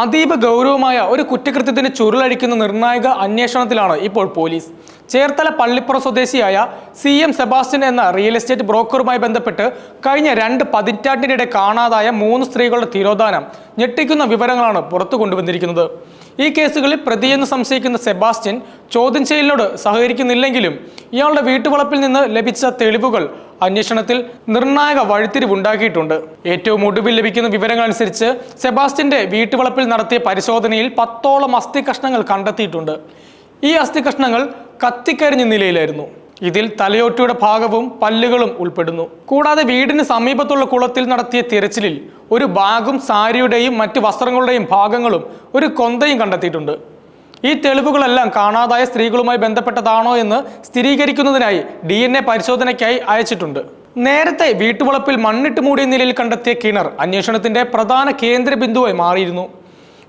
അതീവ ഗൗരവമായ ഒരു കുറ്റകൃത്യത്തിന് ചുരുളഴിക്കുന്ന നിർണായക അന്വേഷണത്തിലാണ് ഇപ്പോൾ പോലീസ്. ചേർത്തല പള്ളിപ്പുറ സ്വദേശിയായ സി എം സെബാസ്റ്റ്യൻ എന്ന റിയൽ എസ്റ്റേറ്റ് ബ്രോക്കറുമായി ബന്ധപ്പെട്ട് കഴിഞ്ഞ രണ്ട് പതിറ്റാണ്ടിനിടെ കാണാതായ മൂന്ന് സ്ത്രീകളുടെ തിരോധാനം ഞെട്ടിക്കുന്ന വിവരങ്ങളാണ് പുറത്തു കൊണ്ടുവന്നിരിക്കുന്നത്. ഈ കേസുകളിൽ പ്രതിയെന്ന് സംശയിക്കുന്ന സെബാസ്റ്റ്യൻ ചോദ്യം ചെയ്യലിനോട് സഹകരിക്കുന്നില്ലെങ്കിലും ഇയാളുടെ വീട്ടുവളപ്പിൽ നിന്ന് ലഭിച്ച തെളിവുകൾ അന്വേഷണത്തിൽ നിർണായക വഴിത്തിരിവുണ്ടാക്കിയിട്ടുണ്ട് ഏറ്റവും ഒടുവിൽ ലഭിക്കുന്ന വിവരങ്ങൾ അനുസരിച്ച് സെബാസ്റ്റിന്റെ വീട്ടുവളപ്പിൽ നടത്തിയ പരിശോധനയിൽ പത്തോളം അസ്ഥി കഷ്ണങ്ങൾ കണ്ടെത്തിയിട്ടുണ്ട്. ഈ അസ്ഥി കഷ്ണങ്ങൾ കത്തിക്കരിഞ്ഞ നിലയിലായിരുന്നു. ഇതിൽ തലയോട്ടിയുടെ ഭാഗവും പല്ലുകളും ഉൾപ്പെടുന്നു. കൂടാതെ വീടിന് സമീപത്തുള്ള കുളത്തിൽ നടത്തിയ തിരച്ചിലിൽ ഒരു ബാഗും സാരിയുടെയും മറ്റ് വസ്ത്രങ്ങളുടെയും ഭാഗങ്ങളും ഒരു കൊന്തയും കണ്ടെത്തിയിട്ടുണ്ട്. ഈ തെളിവുകളെല്ലാം കാണാതായ സ്ത്രീകളുമായി ബന്ധപ്പെട്ടതാണോ എന്ന് സ്ഥിരീകരിക്കുന്നതിനായി ഡി എൻ എ പരിശോധനയ്ക്കായി അയച്ചിട്ടുണ്ട്. നേരത്തെ വീട്ടുവളപ്പിൽ മണ്ണിട്ട് മൂടിയ നിലയിൽ കണ്ടെത്തിയ കിണർ അന്വേഷണത്തിന്റെ പ്രധാന കേന്ദ്ര ബിന്ദുവായി മാറിയിരുന്നു.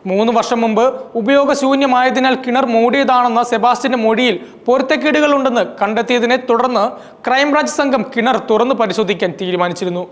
മൂന്ന് വർഷം മുമ്പ് ഉപയോഗശൂന്യമായതിനാൽ കിണർ മൂടിയതാണെന്ന സെബാസ്റ്റിന്റെ മൊഴിയിൽ പൊരുത്തക്കേടുകൾ ഉണ്ടെന്ന് കണ്ടെത്തിയതിനെ തുടർന്ന് ക്രൈംബ്രാഞ്ച് സംഘം കിണർ തുറന്നു പരിശോധിക്കാൻ തീരുമാനിച്ചിരുന്നു.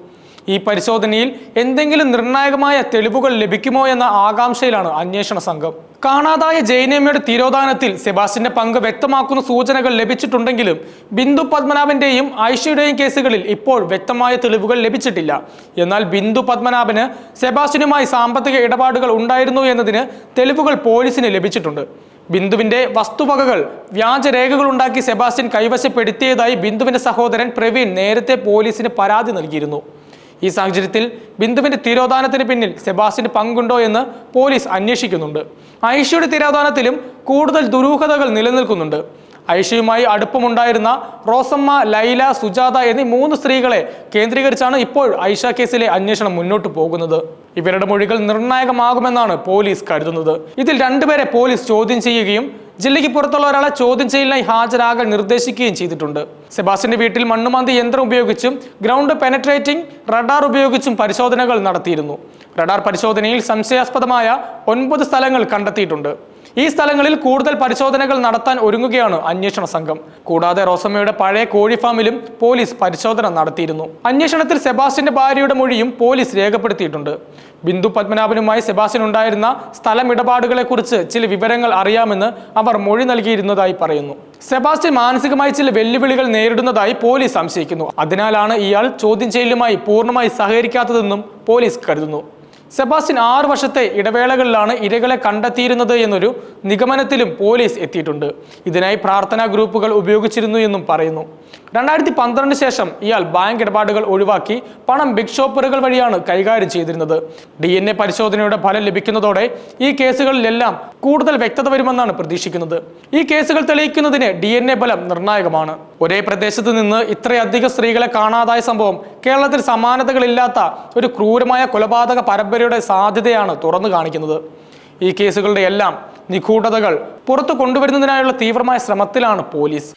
ഈ പരിശോധനയിൽ എന്തെങ്കിലും നിർണായകമായ തെളിവുകൾ ലഭിക്കുമോ എന്ന ആകാംക്ഷയിലാണ് അന്വേഷണ സംഘം. കാണാതായ ജയനേമയുടെ തിരോധാനത്തിൽ സെബാസ്റ്റിന്റെ പങ്ക് വ്യക്തമാക്കുന്ന സൂചനകൾ ലഭിച്ചിട്ടുണ്ടെങ്കിലും ബിന്ദു പത്മനാഭന്റെയും ഐഷയുടെയും കേസുകളിൽ ഇപ്പോൾ വ്യക്തമായ തെളിവുകൾ ലഭിച്ചിട്ടില്ല. എന്നാൽ ബിന്ദു പത്മനാഭന് സെബാസ്റ്റിനുമായി സാമ്പത്തിക ഇടപാടുകൾ ഉണ്ടായിരുന്നു എന്നതിന് തെളിവുകൾ പോലീസിന് ലഭിച്ചിട്ടുണ്ട്. ബിന്ദുവിന്റെ വസ്തുവകകൾ വ്യാജരേഖകൾ ഉണ്ടാക്കി സെബാസ്റ്റ്യൻ കൈവശപ്പെടുത്തിയതായി ബിന്ദുവിന്റെ സഹോദരൻ പ്രവീൺ നേരത്തെ പോലീസിന് പരാതി നൽകിയിരുന്നു. ഈ സാഹചര്യത്തിൽ ബിന്ദുവിന്റെ തിരോധാനത്തിന് പിന്നിൽ സെബാസ്റ്റ്യന് പങ്കുണ്ടോ എന്ന് പോലീസ് അന്വേഷിക്കുന്നുണ്ട്. ഐഷയുടെ തിരോധാനത്തിലും കൂടുതൽ ദുരൂഹതകൾ നിലനിൽക്കുന്നുണ്ട്. ഐഷയുമായി അടുപ്പമുണ്ടായിരുന്ന റോസമ്മ ലൈല സുജാത എന്നീ മൂന്ന് സ്ത്രീകളെ കേന്ദ്രീകരിച്ചാണ് ഇപ്പോൾ ഐഷ കേസിലെ അന്വേഷണം മുന്നോട്ട് പോകുന്നത്. ഇവരുടെ മൊഴികൾ നിർണായകമാകുമെന്നാണ് പോലീസ് കരുതുന്നത്. ഇതിൽ രണ്ടുപേരെ പോലീസ് ചോദ്യം ചെയ്യുകയും ജില്ലയ്ക്ക് പുറത്തുള്ള ഒരാളെ ചോദ്യം ചെയ്യലിനായി ഹാജരാകാൻ നിർദ്ദേശിക്കുകയും ചെയ്തിട്ടുണ്ട്. സെബാസിന്റെ വീട്ടിൽ മണ്ണുമാന്തി യന്ത്രം ഉപയോഗിച്ചും ഗ്രൗണ്ട് പെനട്രേറ്റിംഗ് റഡാർ ഉപയോഗിച്ചും പരിശോധനകൾ നടത്തിയിരുന്നു. റഡാർ പരിശോധനയിൽ സംശയാസ്പദമായ ഒൻപത് സ്ഥലങ്ങൾ കണ്ടെത്തിയിട്ടുണ്ട്. ഈ സ്ഥലങ്ങളിൽ കൂടുതൽ പരിശോധനകൾ നടത്താൻ ഒരുങ്ങുകയാണ് അന്വേഷണ സംഘം. കൂടാതെ റോസമ്മയുടെ പഴയ കോഴി ഫാമിലും പോലീസ് പരിശോധന നടത്തിയിരുന്നു. അന്വേഷണത്തിൽ സെബാസ്റ്റിന്റെ ഭാര്യയുടെ മൊഴിയും പോലീസ് രേഖപ്പെടുത്തിയിട്ടുണ്ട്. ബിന്ദു പത്മനാഭനുമായി സെബാസ്റ്റ്യൻ ഉണ്ടായിരുന്ന സ്ഥലമിടപാടുകളെക്കുറിച്ച് ചില വിവരങ്ങൾ അറിയാമെന്ന് അവർ മൊഴി നൽകിയിരുന്നതായി പറയുന്നു. സെബാസ്റ്റ്യൻ മാനസികമായി ചില വെല്ലുവിളികൾ നേരിടുന്നതായി പോലീസ് സംശയിക്കുന്നു. അതിനാലാണ് ഇയാൾ ചോദ്യം ചെയ്യലുമായി പൂർണമായി സഹകരിക്കാത്തതെന്നും പോലീസ് കരുതുന്നു. സെബാസ്റ്റ്യൻ ആറ് വർഷത്തെ ഇടവേളകളിലാണ് ഇരകളെ കണ്ടെത്തിയിരുന്നത് എന്നൊരു നിഗമനത്തിലും പോലീസ് എത്തിയിട്ടുണ്ട്. ഇതിനായി പ്രാർത്ഥനാ ഗ്രൂപ്പുകൾ ഉപയോഗിച്ചിരുന്നു എന്നും പറയുന്നു. രണ്ടായിരത്തി പന്ത്രണ്ട് ശേഷം ഇയാൾ ബാങ്ക് ഇടപാടുകൾ ഒഴിവാക്കി പണം ബിഗ് ഷോപ്പറുകൾ വഴിയാണ് കൈകാര്യം ചെയ്തിരുന്നത്. ഡി എൻ എ പരിശോധനയുടെ ഫലം ലഭിക്കുന്നതോടെ ഈ കേസുകളിലെല്ലാം കൂടുതൽ വ്യക്തത വരുമെന്നാണ് പ്രതീക്ഷിക്കുന്നത്. ഈ കേസുകൾ തെളിയിക്കുന്നതിന് ഡി എൻ എ ഫലം നിർണായകമാണ്. ഒരേ പ്രദേശത്ത് നിന്ന് ഇത്രയധികം സ്ത്രീകളെ കാണാതായ സംഭവം കേരളത്തിൽ സമാനതകളില്ലാത്ത ഒരു ക്രൂരമായ കൊലപാതക പരമ്പരയുടെ സാധ്യതയാണ് തുറന്നു കാണിക്കുന്നത്. ഈ കേസുകളുടെ എല്ലാം നിഗൂഢതകൾ പുറത്തു കൊണ്ടുവരുന്നതിനായുള്ള തീവ്രമായ ശ്രമത്തിലാണ് പോലീസ്.